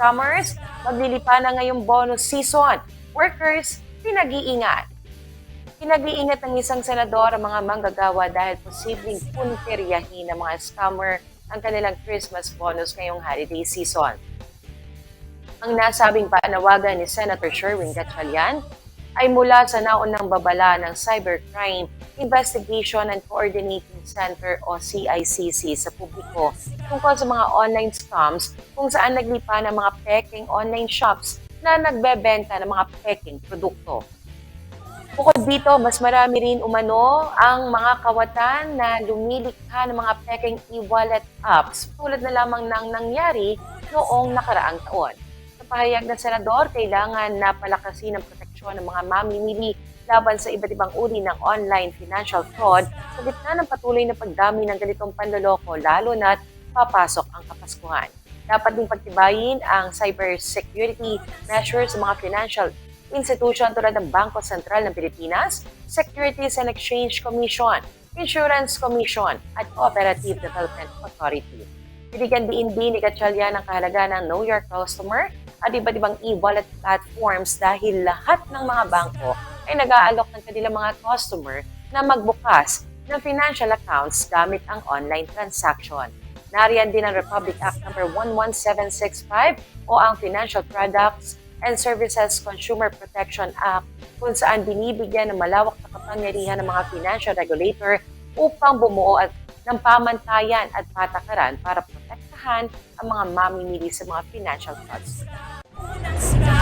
scammers, maglilipa na ngayong bonus season. Workers, pinag-iingat. Pinag-iingat ng isang senador ang mga manggagawa dahil posibleng punteryahin ng mga scammer ang kanilang Christmas bonus ngayong holiday season. Ang nasabing panawagan ni Senator Sherwin Gatchalian ay mula sa naunang babala ng Cybercrime Investigation and Coordinating Center o CICC sa publiko tungkol sa mga online scams kung saan naglipa ng mga peking online shops na nagbebenta ng mga peking produkto. Bukod dito, mas marami rin umano ang mga kawatan na lumilikha ng mga peking e-wallet apps tulad na lamang ng nangyari noong nakaraang taon. Pahayag ng senador, kailangan na palakasin ang proteksyon ng mga mamimili laban sa iba't ibang uri ng online financial fraud sa gitna ng patuloy na pagdami ng ganitong panloloko lalo na't papasok ang Kapaskuhan. Dapat ding pagtibayin ang cybersecurity measures sa mga financial institution tulad ng Bangko Sentral ng Pilipinas, Securities and Exchange Commission, Insurance Commission, at Cooperative Development Authority. Binigyan din din ni Gatchalian ang kahalaga ng Know Your Customer iba't ibang e-wallet platforms dahil lahat ng mga bangko ay nag-aalok ng kanilang mga customer na magbukas ng financial accounts gamit ang online transaction. Nariyan din ang Republic Act No. 11765 o ang Financial Products and Services Consumer Protection Act kung saan binibigyan ng malawak na kapangyarihan ng mga financial regulator upang bumuo at ng pamantayan at patakaran para protektahan ang mga mamimili sa mga financial frauds. Stop.